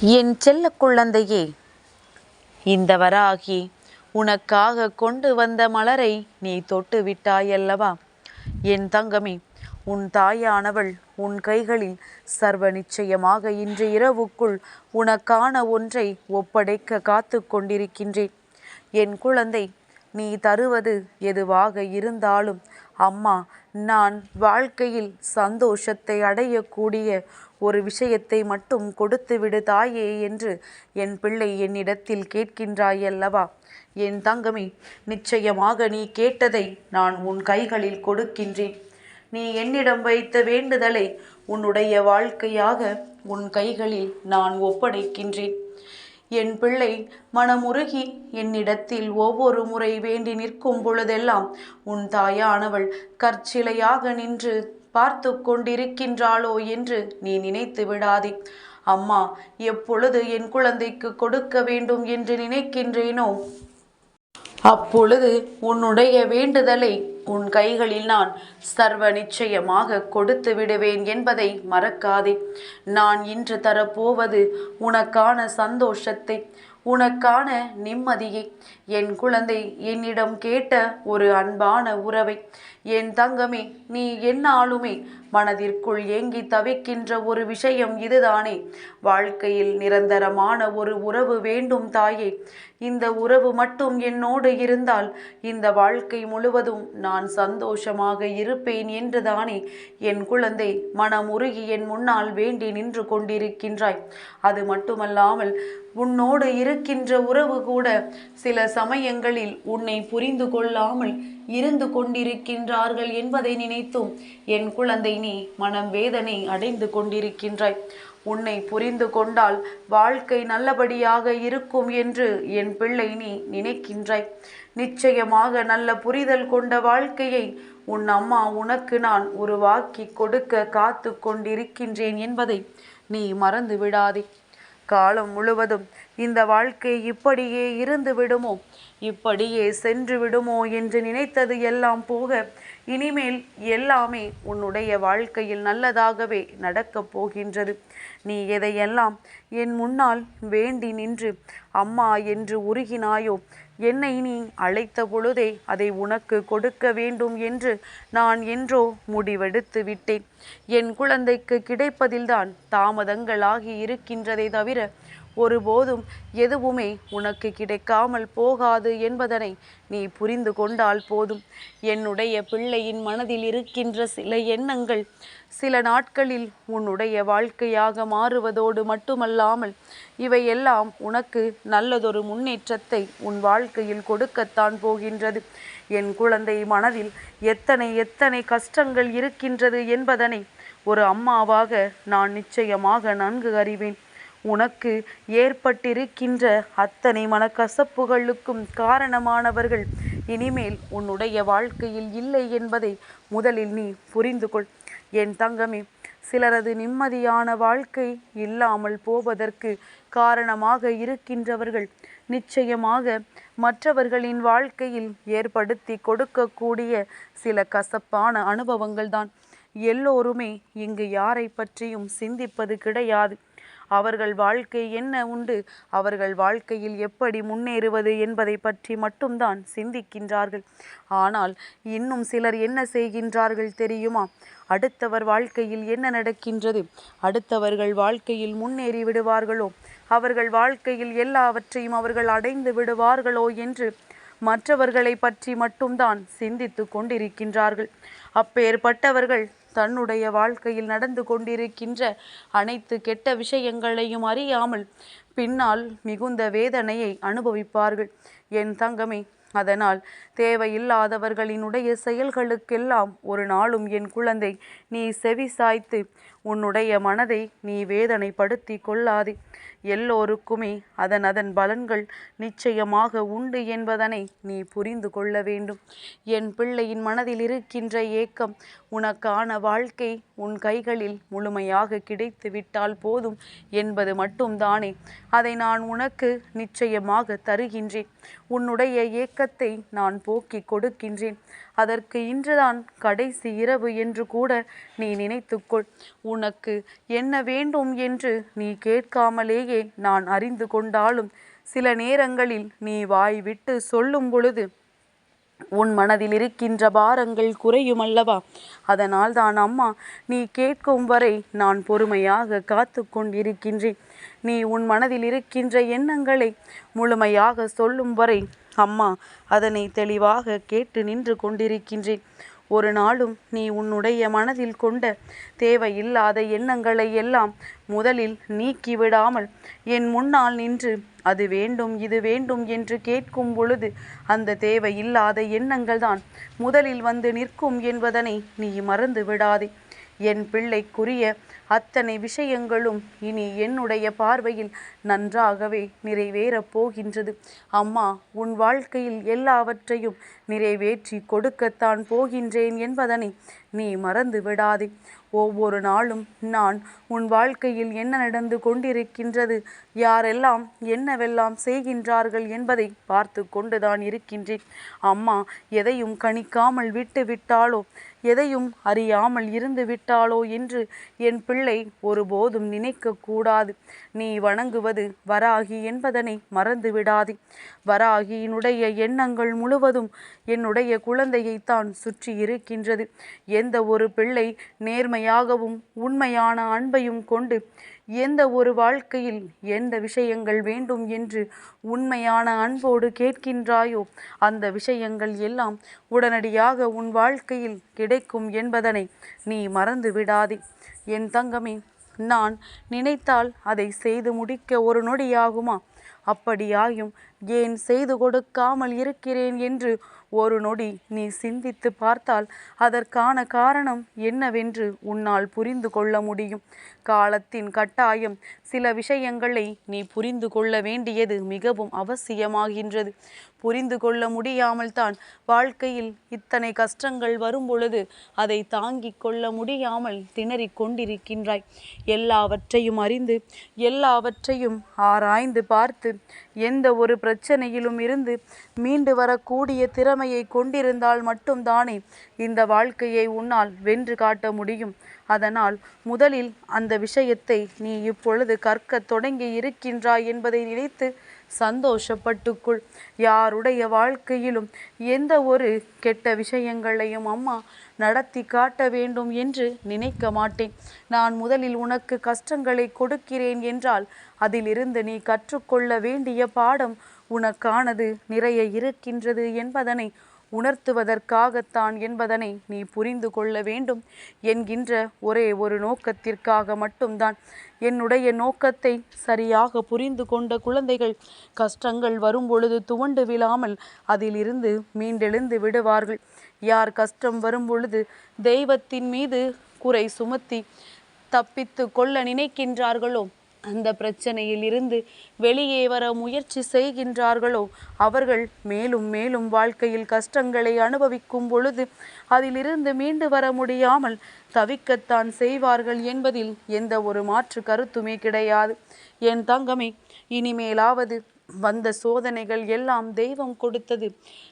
என் செல்ல குழந்தையே இந்த வராகி உனக்காக கொண்டு வந்த மலரை நீ தொட்டு விட்டாயல்லவா? என் தங்கமே உன் தாயானவள் உன் கைகளில் சர்வ நிச்சயமாக இன்று இரவுக்குள் உனக்கான ஒன்றை ஒப்படைக்க காத்து கொண்டிருக்கின்றேன். என் குழந்தை நீ தருவது எதுவாக இருந்தாலும் அம்மா நான் வாழ்க்கையில் சந்தோஷத்தை அடையக்கூடிய ஒரு விஷயத்தை மட்டும் கொடுத்துவிடு தாயே என்று என் பிள்ளை என்னிடத்தில் கேட்கின்றாயல்லவா என் தங்கமே நிச்சயமாக நீ கேட்டதை நான் உன் கைகளில் கொடுக்கின்றேன். நீ என்னிடம் வைத்த வேண்டுதலை உன்னுடைய வாழ்க்கையாக உன் கைகளில் நான் ஒப்படைக்கின்றேன். என் பிள்ளை மனமுருகி என்னிடத்தில் ஒவ்வொரு முறை வேண்டி நிற்கும் பொழுதெல்லாம் உன் தாயானவள் கற்சிலையாக நின்று பார்த்து கொண்டிருக்கின்றாளோ என்று நீ நினைத்து விடாதே. அம்மா எப்பொழுது என் குழந்தைக்கு கொடுக்க வேண்டும் என்று நினைக்கின்றேனோ அப்பொழுது உன்னுடைய வேண்டுதலை உன் கைகளில் நான் சர்வ நிச்சயமாக கொடுத்து விடுவேன் என்பதை மறக்காதே. நான் இன்று தரப்போவது உனக்கான சந்தோஷத்தை உனக்கான நிம்மதியை. என் குழந்தை என்னிடம் கேட்ட ஒரு அன்பான உறவை. என் தங்கமே நீ என்னாலுமே மனதிற்குள் ஏங்கி தவிக்கின்ற ஒரு விஷயம் இதுதானே. வாழ்க்கையில் நிரந்தரமான ஒரு உறவு வேண்டும் தாயே. இந்த உறவு மட்டும் என்னோடு இருந்தால் இந்த வாழ்க்கை முழுவதும் நான் சந்தோஷமாக இருப்பேன் என்றுதானே. என் குழந்தை மனமுருகி என் முன்னால் வேண்டி நின்று கொண்டிருக்கின்றாய். அது மட்டுமல்லாமல் உன்னோடு இருக்கின்ற உறவு கூட சில சமயங்களில் உன்னை புரிந்து கொள்ளாமல் இருந்து கொண்டிருக்கின்றார்கள் என்பதை நினைத்தும் என் குழந்தை நீ மனம் வேதனை அடைந்து கொண்டிருக்கின்றாய். உன்னை புரிந்து கொண்டால் வாழ்க்கை நல்லபடியாக இருக்கும் என்று என் பிள்ளை நீ நினைக்கின்றாய். நிச்சயமாக நல்ல புரிதல் கொண்ட வாழ்க்கையை உன் அம்மா உனக்கு நான் உருவாக்கி கொடுக்க காத்து கொண்டிருக்கின்றேன் என்பதை நீ மறந்து விடாதே காலம் முழுவதும் இந்த வாழ்க்கை இப்படியே இருந்து விடுமோ இப்படியே சென்று விடுமோ என்று நினைத்தது எல்லாம் போக இனிமேல் எல்லாமே உன்னுடைய வாழ்க்கையில் நல்லதாகவே நடக்கப் போகின்றது. நீ எதையெல்லாம் என் முன்னால் வேண்டி நின்று அம்மா என்று உருகினாயோ என்னை நீ அழைத்த பொழுதே அதை உனக்கு கொடுக்க வேண்டும் என்று நான் என்றோ முடிவெடுத்து விட்டேன். என் குழந்தைக்கு கிடைப்பதில்தான் தாமதங்களாகி இருக்கின்றதை தவிர ஒருபோதும் எதுவுமே உனக்கு கிடைக்காமல் போகாது என்பதனை நீ புரிந்து கொண்டால் போதும். என்னுடைய பிள்ளையின் மனதில் இருக்கின்ற சில எண்ணங்கள் சில நாட்களில் உன்னுடைய வாழ்க்கையாக மாறுவதோடு மட்டுமல்லாமல் இவையெல்லாம் உனக்கு நல்லதொரு முன்னேற்றத்தை உன் வாழ்க்கையில் கொடுக்கத்தான் போகின்றது. என் குழந்தை மனதில் எத்தனை எத்தனை கஷ்டங்கள் இருக்கின்றது என்பதனை ஒரு அம்மாவாக நான் நிச்சயமாக நன்கு அறிவேன். உனக்கு ஏற்பட்டிருக்கின்ற அத்தனை மனக்கசப்புகளுக்கும் காரணமானவர்கள். இனிமேல் உன்னுடைய வாழ்க்கையில் இல்லை என்பதை முதலில் நீ புரிந்து கொள் என் தங்கமே சிலரது நிம்மதியான வாழ்க்கை இல்லாமல் போவதற்கு காரணமாக இருக்கின்றவர்கள் நிச்சயமாக மற்றவர்களின் வாழ்க்கையில் ஏற்படுத்தி கொடுக்கக்கூடிய சில கசப்பான அனுபவங்கள் தான் எல்லோருமே இங்கு யாரை பற்றியும் சிந்திப்பது கிடையாது. அவர்கள் வாழ்க்கை என்ன உண்டு? அவர்கள் வாழ்க்கையில் எப்படி முன்னேறுவது என்பதை பற்றி மட்டும்தான் சிந்திக்கின்றார்கள். ஆனால் இன்னும் சிலர் என்ன செய்கின்றார்கள் தெரியுமா? அடுத்தவர் வாழ்க்கையில் என்ன நடக்கின்றது? அடுத்தவர்கள் வாழ்க்கையில் முன்னேறி விடுவார்களோ? அவர்கள் வாழ்க்கையில் எல்லாவற்றையும் அவர்கள் அடைந்து விடுவார்களோ என்று மற்றவர்களை பற்றி மட்டும்தான் சிந்தித்து கொண்டிருக்கின்றார்கள். அப்பேற்பட்டவர்கள் தன்னுடைய வாழ்க்கையில் நடந்து கொண்டிருக்கின்ற அனைத்து கெட்ட விஷயங்களையும் அறியாமல் பின்னால் மிகுந்த வேதனையை அனுபவிப்பார்கள். என் தங்கமே அதனால் தேவையில்லாதவர்களினுடைய செயல்களுக்கெல்லாம் ஒரு நாளும் என் குழந்தை நீ செவி சாய்த்து உன்னுடைய மனதை நீ வேதனைப்படுத்தி கொள்ளாதே. எல்லோருக்குமே அதன் அதன் பலன்கள் நிச்சயமாக உண்டு என்பதனை நீ புரிந்து கொள்ள வேண்டும். என் பிள்ளையின் மனதில் இருக்கின்ற ஏக்கம் உனக்கான வாழ்க்கை உன் கைகளில் முழுமையாக கிடைத்து விட்டால் போதும் என்பது மட்டும்தானே. அதை நான் உனக்கு நிச்சயமாக தருகின்றேன். உன்னுடைய ஏக்கத்தை நான் போக்கி கொடுக்கின்றேன். அதற்கு இன்றுதான் கடைசி இரவு என்று கூட நீ நினைத்துக்கொள். உனக்கு என்ன வேண்டும் என்று நீ கேட்காமலேயே நான் அறிந்து கொண்டாலும் சில நேரங்களில் நீ வாய் விட்டு சொல்லும் பொழுது உன் மனதில் இருக்கின்ற பாரங்கள் குறையும் அல்லவா? அதனால் தான் அம்மா நீ கேட்கும் வரை நான் பொறுமையாக காத்து கொண்டிருக்கின்றேன். நீ உன் மனதில் இருக்கின்ற எண்ணங்களை முழுமையாக சொல்லும் வரை அம்மா அதனை தெளிவாக கேட்டு நின்று கொண்டிருக்கின்றேன். ஒரு நாளும் நீ உன்னுடைய மனதில் கொண்ட தேவையில்லாத எண்ணங்களை எல்லாம் முதலில் நீக்கிவிடாமல் என் முன்னால் நின்று அது வேண்டும் இது வேண்டும் என்று கேட்கும் பொழுது அந்த தேவையில்லாத எண்ணங்கள் தான் முதலில் வந்து நிற்கும் என்பதனை நீ மறந்து விடாதே. என் பிள்ளைக்குரிய அத்தனை விஷயங்களும் இனி என்னுடைய பார்வையில் நன்றாகவே நிறைவேறப் போகின்றது. அம்மா உன் வாழ்க்கையில் எல்லாவற்றையும் நிறைவேற்றி கொடுக்கத்தான் போகின்றேன் என்பதனை நீ மறந்து விடாதே. ஒவ்வொரு நாளும் நான் உன் வாழ்க்கையில் என்ன நடந்து கொண்டிருக்கின்றது யாரெல்லாம் என்னவெல்லாம் செய்கின்றார்கள் என்பதை பார்த்து கொண்டுதான் இருக்கின்றேன். அம்மா எதையும் கணிக்காமல் விட்டு விட்டாலோ எதையும் அறியாமல் இருந்து விட்டாளோ என்று என் பிள்ளை ஒருபோதும் நினைக்கக்கூடாது நீ வணங்குவது வராகி என்பதனை மறந்து விடாதே. வராகியினுடைய எண்ணங்கள் முழுவதும் என்னுடைய குழந்தையைத்தான் சுற்றி இருக்கின்றது. எந்த ஒரு பிள்ளை நேர்மையாகவும் உண்மையான அன்பையும் கொண்டு எந்த ஒரு வாழ்க்கையில் எந்த விஷயங்கள் வேண்டும் என்று உண்மையான அன்போடு கேட்கின்றாயோ அந்த விஷயங்கள் எல்லாம் உடனடியாக உன் வாழ்க்கையில் கிடைக்கும் என்பதனை நீ மறந்து விடாதே. என் தங்கமே நான் நினைத்தால் அதை செய்து முடிக்க ஒரு நொடியாகுமா? அப்படியாயும் ஏன் செய்து கொடுக்காமல் இருக்கிறேன் என்று ஒரு நொடி நீ சிந்தித்து பார்த்தால் அதற்கான காரணம் என்னவென்று உன்னால் புரிந்து கொள்ள முடியும். காலத்தின் கட்டாயம் சில விஷயங்களை நீ புரிந்து கொள்ள வேண்டியது மிகவும் அவசியமாகின்றது. புரிந்து கொள்ள முடியாமல் தான் வாழ்க்கையில் இத்தனை கஷ்டங்கள் வரும்பொழுது அதை தாங்கிக் கொள்ள முடியாமல் திணறிக் கொண்டிருக்கின்றாய். எல்லாவற்றையும் அறிந்து எல்லாவற்றையும் ஆராய்ந்து பார்த்து எந்த ஒரு பிரச்சனையிலும் இருந்து மீண்டு வரக்கூடிய திறமையை கொண்டிருந்தால் மட்டும்தானே இந்த வாழ்க்கையை உன்னால் வென்று காட்ட முடியும். அதனால் முதலில் அந்த விஷயத்தை நீ இப்பொழுது கற்க தொடங்கி இருக்கின்றாய் என்பதை நினைத்து சந்தோஷப்பட்டுக்குள். யாருடைய வாழ்க்கையிலும் எந்த ஒரு கெட்ட விஷயங்களையும் அம்மா நடத்தி காட்ட வேண்டும் என்று நினைக்க மாட்டேன். நான் முதலில் உனக்கு கஷ்டங்களை கொடுக்கிறேன் என்றால் அதிலிருந்து நீ கற்றுக்கொள்ள வேண்டிய பாடம் உனக்கானது நிறைய இருக்கின்றது என்பதனை உணர்த்துவதற்காகத்தான் என்பதனை நீ புரிந்து கொள்ள வேண்டும் என்கின்ற ஒரே ஒரு நோக்கத்திற்காக மட்டும்தான். என்னுடைய நோக்கத்தை சரியாக புரிந்து கொண்ட குழந்தைகள் கஷ்டங்கள் வரும் பொழுது துவண்டு விழாமல் அதிலிருந்து மீண்டெழுந்து விடுவார்கள். யார் கஷ்டம் வரும் பொழுது தெய்வத்தின் மீது குறை சுமத்தி தப்பித்து கொள்ள நினைக்கின்றார்களோ அந்த பிரச்சனையில் இருந்து வெளியே வர முயற்சி செய்கின்றார்களோ? அவர்கள் மேலும் மேலும் வாழ்க்கையில் கஷ்டங்களை அனுபவிக்கும் பொழுது அதிலிருந்து மீண்டு வர முடியாமல் தவிக்கத்தான் செய்வார்கள் என்பதில் எந்த ஒரு மாற்று கருத்துமே கிடையாது. என் தங்கமே இனிமேலாவது வந்த சோதனைகள் எல்லாம் தெய்வம் கொடுத்தது.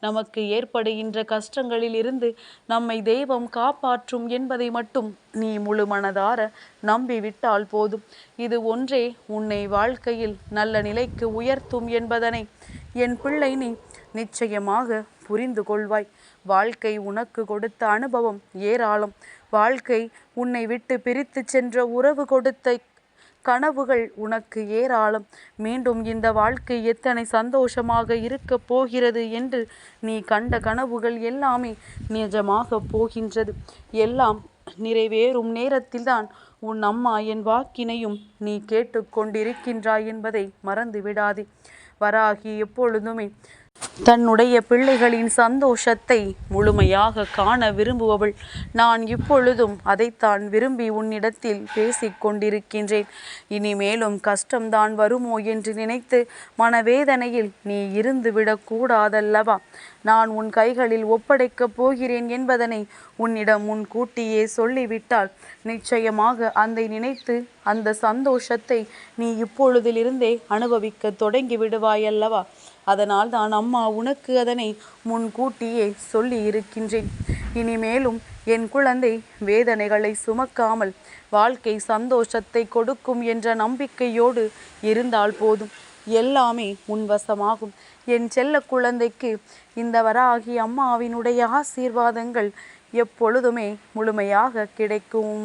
நமக்கு ஏற்படுகின்ற கஷ்டங்களில் இருந்து நம்மை தெய்வம் காப்பாற்றும் என்பதை மட்டும் நீ முழு மனதார நம்பிவிட்டால் போதும். இது ஒன்றே உன்னை வாழ்க்கையில் நல்ல நிலைக்கு உயர்த்தும் என்பதனை. என் பிள்ளை நீ நிச்சயமாக புரிந்து கொள்வாய். வாழ்க்கை உனக்கு கொடுத்த அனுபவம் ஏராளம். வாழ்க்கை உன்னை விட்டு பிரித்து சென்ற உறவு கொடுத்த கனவுகள் உனக்கு ஏராளம். மீண்டும் இந்த வாழ்க்கை எத்தனை சந்தோஷமாக இருக்கப் போகிறது என்று நீ கண்ட கனவுகள் எல்லாமே நிஜமாக போகின்றது. எல்லாம் நிறைவேறும் நேரத்தில்தான் உன் அம்மா என் வாக்கினையும் நீ கேட்டுக்கொண்டிருக்கின்றாய் என்பதை மறந்து விடாதே வராகி எப்பொழுதுமே தன்னுடைய பிள்ளைகளின் சந்தோஷத்தை முழுமையாக காண விரும்புபவள். நான் இப்பொழுதும் அதைத்தான் விரும்பி உன்னிடத்தில் பேசிக் கொண்டிருக்கின்றேன். இனிமேலும் கஷ்டம்தான் வருமோ என்று நினைத்து மனவேதனையில் நீ இருந்து விடக்கூடாதல்லவா நான் உன் கைகளில் ஒப்படைக்கப் போகிறேன் என்பதனை உன்னிடம் முன் கூட்டியே சொல்லிவிட்டால் நிச்சயமாக அதை நினைத்து அந்த சந்தோஷத்தை நீ இப்பொழுதிலிருந்தே அனுபவிக்க தொடங்கி விடுவாயல்லவா? அதனால் தான் அம்மா உனக்கு அதனை முன்கூட்டியே சொல்லி இருக்கின்றேன். இனிமேலும் என் குழந்தை வேதனைகளை சுமக்காமல் வாழ்க்கை சந்தோஷத்தை கொடுக்கும் என்ற நம்பிக்கையோடு இருந்தால் போதும். எல்லாமே உன் வசமாகும் என் செல்ல குழந்தைக்கு இந்த வராகி அம்மாவினுடைய ஆசீர்வாதங்கள் எப்பொழுதுமே முழுமையாக கிடைக்கும்.